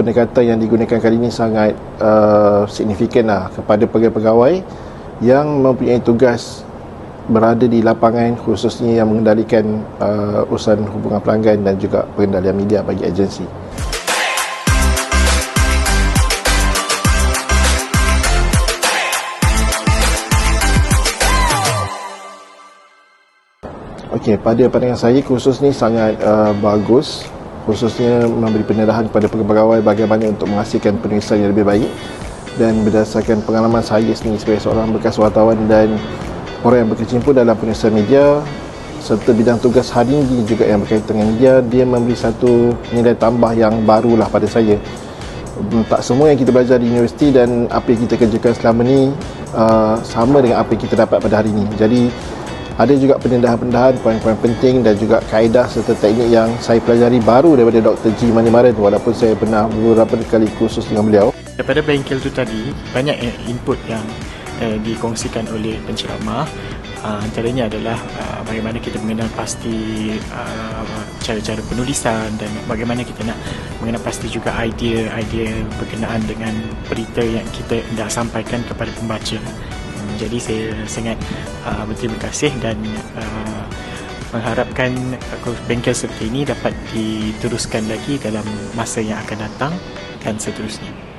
pendekatan yang digunakan kali ini sangat uh, signifikan lah kepada pegawai-pegawai yang mempunyai tugas berada di lapangan khususnya yang mengendalikan uh, urusan hubungan pelanggan dan juga pengendalian media bagi agensi. Okey, pada pandangan saya khusus ni sangat uh, bagus khususnya memberi pendedahan kepada pegawai bagaimana untuk menghasilkan penulisan yang lebih baik. Dan berdasarkan pengalaman saya sendiri sebagai seorang bekas wartawan dan orang yang berkecimpung dalam penulisan media serta bidang tugas hari ini juga yang berkaitan dengan media dia memberi satu nilai tambah yang barulah pada saya. Hmm, tak semua yang kita belajar di universiti dan apa yang kita kerjakan selama ni uh, sama dengan apa yang kita dapat pada hari ini. Jadi ada juga pendedahan-pendedahan poin-poin penting dan juga kaedah serta teknik yang saya pelajari baru daripada Dr. G. Manimaran walaupun saya pernah beberapa kali kursus dengan beliau. Daripada bengkel tu tadi, banyak input yang eh, dikongsikan oleh penceramah. Uh, antaranya adalah uh, bagaimana kita mengenal pasti uh, cara-cara penulisan dan bagaimana kita nak mengenal pasti juga idea-idea berkenaan dengan berita yang kita hendak sampaikan kepada pembaca jadi saya sangat uh, berterima kasih dan uh, mengharapkan uh, bengkel seperti ini dapat diteruskan lagi dalam masa yang akan datang dan seterusnya.